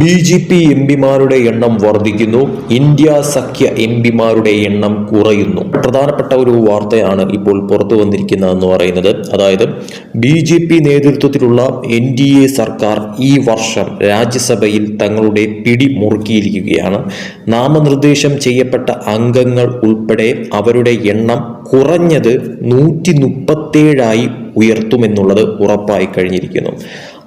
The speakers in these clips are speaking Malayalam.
ബി ജെ പി എം പിമാരുടെ എണ്ണം വർദ്ധിക്കുന്നു. ഇന്ത്യ സഖ്യ എം പിമാരുടെ എണ്ണം കുറയുന്നു. പ്രധാനപ്പെട്ട ഒരു വാർത്തയാണ് ഇപ്പോൾ പുറത്തു വന്നിരിക്കുന്നതെന്ന് പറയുന്നത്. അതായത് ബി ജെ പി നേതൃത്വത്തിലുള്ള എൻ ഡി എ സർക്കാർ ഈ വർഷം രാജ്യസഭയിൽ തങ്ങളുടെ പിടി മുറുക്കിയിരിക്കുകയാണ്. നാമനിർദ്ദേശം ചെയ്യപ്പെട്ട അംഗങ്ങൾ ഉൾപ്പെടെ അവരുടെ എണ്ണം കുറഞ്ഞത് നൂറ്റി മുപ്പത്തേഴായി ഉയർത്തുമെന്നുള്ളത് ഉറപ്പായി കഴിഞ്ഞിരിക്കുന്നു.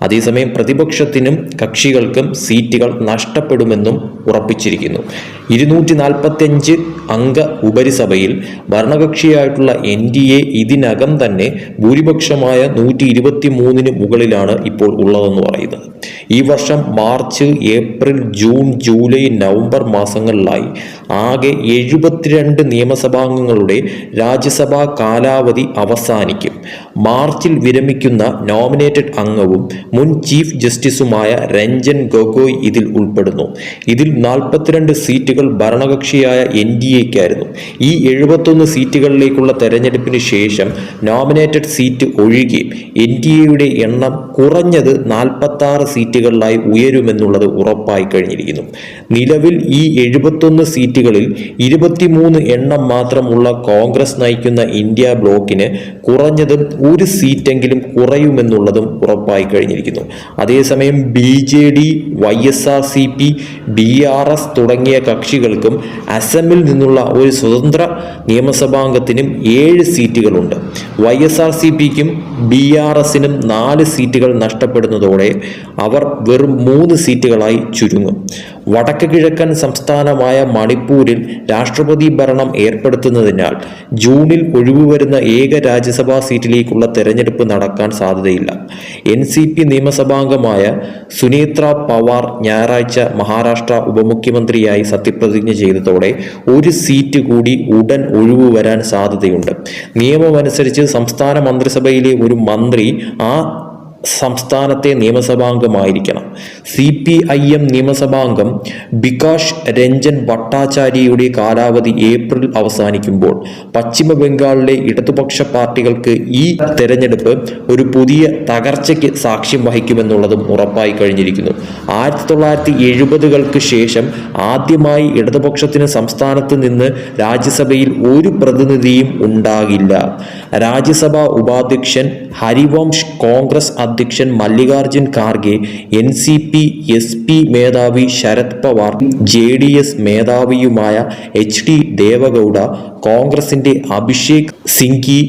അതേസമയം പ്രതിപക്ഷത്തിനും കക്ഷികൾക്കും സീറ്റുകൾ നഷ്ടപ്പെടുമെന്നും ഉറപ്പിച്ചിരിക്കുന്നു. ഇരുന്നൂറ്റി നാൽപ്പത്തിയഞ്ച് അംഗ ഉപരിസഭയിൽ ഭരണകക്ഷിയായിട്ടുള്ള എൻ ഡി എ ഇതിനകം തന്നെ ഭൂരിപക്ഷമായ നൂറ്റി ഇരുപത്തി മൂന്നിന് മുകളിലാണ് ഇപ്പോൾ ഉള്ളതെന്ന് പറയുന്നത്. ഈ വർഷം March April June July November മാസങ്ങളിലായി ആകെ എഴുപത്തിരണ്ട് നിയമസഭാംഗങ്ങളുടെ രാജ്യസഭാ കാലാവധി അവസാനിക്കും. മാർച്ചിൽ വിരമിക്കുന്ന നോമിനേറ്റഡ് അംഗവും മുൻ ചീഫ് ജസ്റ്റിസുമായ രഞ്ജൻ ഗൊഗോയ് ഇതിൽ ഉൾപ്പെടുന്നു. ഇതിൽ നാൽപ്പത്തിരണ്ട് സീറ്റുകൾ ഭരണകക്ഷിയായ എൻ ഡി എക്കായിരുന്നു ഈ എഴുപത്തൊന്ന് സീറ്റുകളിലേക്കുള്ള തെരഞ്ഞെടുപ്പിന് ശേഷം നോമിനേറ്റഡ് സീറ്റ് ഒഴികെ എൻ ഡി എയുടെ എണ്ണം കുറഞ്ഞത് നാൽപ്പത്തി ആറ് സീറ്റുകളിലായി ഉയരുമെന്നുള്ളത് ഉറപ്പായി കഴിഞ്ഞിരിക്കുന്നു. നിലവിൽ ഈ എഴുപത്തൊന്ന് സീറ്റുകളിൽ ഇരുപത്തിമൂന്ന് എണ്ണം മാത്രമുള്ള കോൺഗ്രസ് നയിക്കുന്ന ഇന്ത്യ ബ്ലോക്കിന് കുറഞ്ഞതും ഒരു സീറ്റെങ്കിലും കുറയുമെന്നുള്ളതും ഉറപ്പായി കഴിഞ്ഞിരിക്കുന്നു. അതേസമയം B J D Y S R C P B R S തുടങ്ങിയ കക്ഷികൾക്കും അസമിൽ നിന്നുള്ള ഒരു സ്വതന്ത്ര നിയമസഭാംഗത്തിനും ഏഴ് സീറ്റുകളുണ്ട്. വൈ എസ് ആർ സി പിക്കും ബി ആർ എസിനും നാല് സീറ്റുകൾ നഷ്ടപ്പെടുന്നതോടെ അവർ വെറും മൂന്ന് സീറ്റുകളായി ചുരുങ്ങും. വടക്ക് കിഴക്കൻ സംസ്ഥാനമായ മണിപ്പൂരിൽ രാഷ്ട്രപതി ഭരണം ഏർപ്പെടുത്തുന്നതിനാൽ ജൂണിൽ ഒഴിവുവരുന്ന ഏക രാജ്യസഭാ സീറ്റിലേക്കുള്ള തെരഞ്ഞെടുപ്പ് നടക്കാൻ സാധ്യതയില്ല. എൻ സി പി നിയമസഭാംഗമായ സുനീത്ര പവാർ ഞായറാഴ്ച മഹാരാഷ്ട്ര ഉപമുഖ്യമന്ത്രിയായി സത്യപ്രതിജ്ഞ ചെയ്തതോടെ ഒരു സീറ്റ് കൂടി ഉടൻ ഒഴിവ് വരാൻ സാധ്യതയുണ്ട്. നിയമമനുസരിച്ച് സംസ്ഥാന മന്ത്രിസഭയിലെ ഒരു മന്ത്രി ആ സംസ്ഥാനത്തെ നിയമസഭാംഗമായിരിക്കണം. സി പി ഐ എം നിയമസഭാംഗം ബികാഷ് രഞ്ജൻ ഭട്ടാചാര്യയുടെ കാലാവധി ഏപ്രിൽ അവസാനിക്കുമ്പോൾ പശ്ചിമ ബംഗാളിലെ ഇടതുപക്ഷ പാർട്ടികൾക്ക് ഈ തെരഞ്ഞെടുപ്പ് ഒരു പുതിയ തകർച്ചയ്ക്ക് സാക്ഷ്യം വഹിക്കുമെന്നുള്ളതും ഉറപ്പായി കഴിഞ്ഞിരിക്കുന്നു. ആയിരത്തി തൊള്ളായിരത്തി എഴുപതുകൾക്ക് ശേഷം ആദ്യമായി ഇടതുപക്ഷത്തിന് സംസ്ഥാനത്ത് നിന്ന് രാജ്യസഭയിൽ ഒരു പ്രതിനിധിയും ഉണ്ടാകില്ല. രാജ്യസഭാ ഉപാധ്യക്ഷൻ ഹരിവംശ് കോൺഗ്രസ് അധ്യക്ഷൻ Mallikarjun Kharge N C P S P മേധാവി Sharad Pawar J D S മേധാവിയുമായ H D Deve Gowda കോൺഗ്രസിന്റെ അഭിഷേക് സിംഗി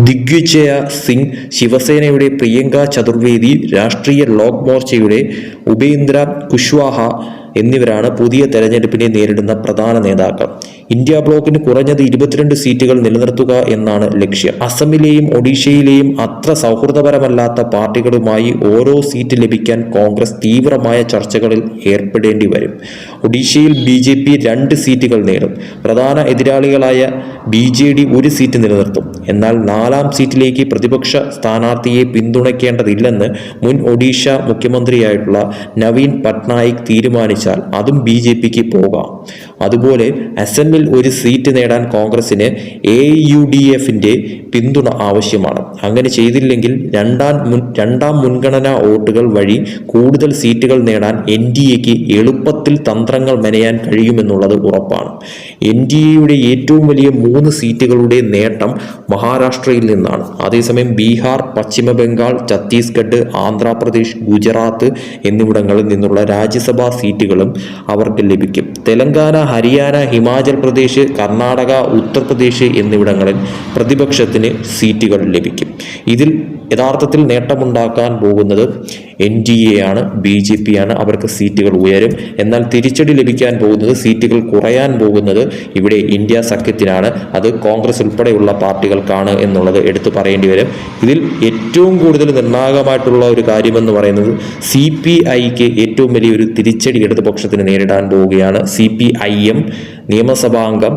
ദിഗ്വിജയ സിംഗ് ശിവസേനയുടെ പ്രിയങ്ക ചതുർവേദി രാഷ്ട്രീയ ലോക് മോർച്ചയുടെ ഉപേന്ദ്ര കുശ്വാഹ എന്നിവരാണ് പുതിയ തെരഞ്ഞെടുപ്പിനെ നേരിടുന്ന പ്രധാന നേതാക്കൾ. ഇന്ത്യ ബ്ലോക്കിന് കുറഞ്ഞത് ഇരുപത്തിരണ്ട് സീറ്റുകൾ നിലനിർത്തുക എന്നാണ് ലക്ഷ്യം. അസമിലെയും ഒഡീഷയിലെയും അത്ര സൗഹൃദപരമല്ലാത്ത പാർട്ടികളുമായി ഓരോ സീറ്റ് ലഭിക്കാൻ കോൺഗ്രസ് തീവ്രമായ ചർച്ചകളിൽ ഏർപ്പെടേണ്ടി വരും. ഒഡീഷയിൽ ബി ജെ പി രണ്ട് സീറ്റുകൾ നേടും. പ്രധാന എതിരാളികളായ ബി ജെ ഡി ഒരു സീറ്റ് നിലനിർത്തും. എന്നാൽ നാലാം സീറ്റിലേക്ക് പ്രതിപക്ഷ സ്ഥാനാർത്ഥിയെ പിന്തുണയ്ക്കേണ്ടതില്ലെന്ന് മുൻ ഒഡീഷ മുഖ്യമന്ത്രിയായിട്ടുള്ള നവീൻ പട്നായിക് തീരുമാനിച്ചാൽ അതും ബി ജെ പിക്ക് പോകാം. അതുപോലെ അസമിൽ ഒരു സീറ്റ് നേടാൻ കോൺഗ്രസിന് എ യു ഡി എഫിന്റെ പിന്തുണ ആവശ്യമാണ്. അങ്ങനെ ചെയ്തില്ലെങ്കിൽ രണ്ടാം മുൻ രണ്ടാം മുൻഗണനാ വോട്ടുകൾ വഴി കൂടുതൽ സീറ്റുകൾ നേടാൻ എൻ ഡി എക്ക് എളുപ്പത്തിൽ തന്ത്രങ്ങൾ മെനയാൻ കഴിയുമെന്നുള്ളത് ഉറപ്പാണ്. എൻ ഡി എയുടെ ഏറ്റവും വലിയ മൂന്ന് സീറ്റുകളുടെ നേട്ടം മഹാരാഷ്ട്രയിൽ നിന്നാണ്. അതേസമയം ബീഹാർ പശ്ചിമ ബംഗാൾ ഛത്തീസ്ഗഡ് ആന്ധ്രാപ്രദേശ് ഗുജറാത്ത് എന്നിവിടങ്ങളിൽ നിന്നുള്ള രാജ്യസഭാ സീറ്റുകളും അവർക്ക് ലഭിക്കും. തെലങ്കാന ഹരിയാന ഹിമാചൽ പ്രദേശ് കർണാടക ഉത്തർപ്രദേശ് എന്നിവിടങ്ങളിൽ പ്രതിപക്ഷത്തിന് സീറ്റുകൾ ലഭിക്കും. ഇതിൽ യഥാർത്ഥത്തിൽ നേട്ടമുണ്ടാക്കാൻ പോകുന്നത് എൻ ഡി എ ആണ് ബി ജെ പി ആണ് അവർക്ക് സീറ്റുകൾ ഉയരും. എന്നാൽ തിരിച്ചടി ലഭിക്കാൻ പോകുന്നത് സീറ്റുകൾ കുറയാൻ പോകുന്നത് ഇവിടെ ഇന്ത്യ സഖ്യത്തിനാണ്. അത് കോൺഗ്രസ് ഉൾപ്പെടെയുള്ള പാർട്ടികൾക്കാണ് എന്നുള്ളത് എടുത്തു പറയേണ്ടി വരും. ഇതിൽ ഏറ്റവും കൂടുതൽ നിർണായകമായിട്ടുള്ള ഒരു കാര്യമെന്ന് പറയുന്നത് സി പി ഐക്ക് ഏറ്റവും വലിയൊരു തിരിച്ചടി ഇടതുപക്ഷ ഇടതുപക്ഷത്തിന് നേരിടാൻ പോവുകയാണ് സി പി ഐ എം. നിയമസഭാംഗം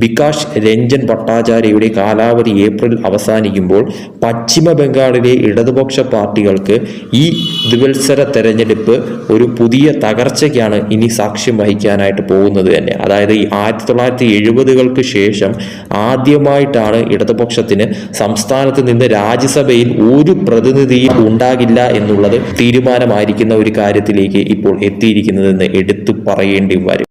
ബികാഷ് രഞ്ജൻ ഭട്ടാചാര്യയുടെ കാലാവധി ഏപ്രിൽ അവസാനിക്കുമ്പോൾ പശ്ചിമ ബംഗാളിലെ ഇടതുപക്ഷ പാർട്ടികൾക്ക് ഈ ദ്വിവത്സര തെരഞ്ഞെടുപ്പ് ഒരു പുതിയ തകർച്ചയ്ക്കാണ് ഇനി സാക്ഷ്യം വഹിക്കാനായിട്ട് പോകുന്നത് തന്നെ. അതായത് ഈ ആയിരത്തി തൊള്ളായിരത്തി എഴുപതുകൾക്ക് ശേഷം ആദ്യമായിട്ടാണ് ഇടതുപക്ഷത്തിന് സംസ്ഥാനത്ത് നിന്ന് രാജ്യസഭയിൽ ഒരു പ്രതിനിധിയും ഉണ്ടാകില്ല എന്നുള്ളത് തീരുമാനമായിരിക്കുന്ന ഒരു കാര്യത്തിലേക്ക് ഇപ്പോൾ എത്തിയിരിക്കുന്നതെന്ന് എടുത്തു പറയേണ്ടി വരും.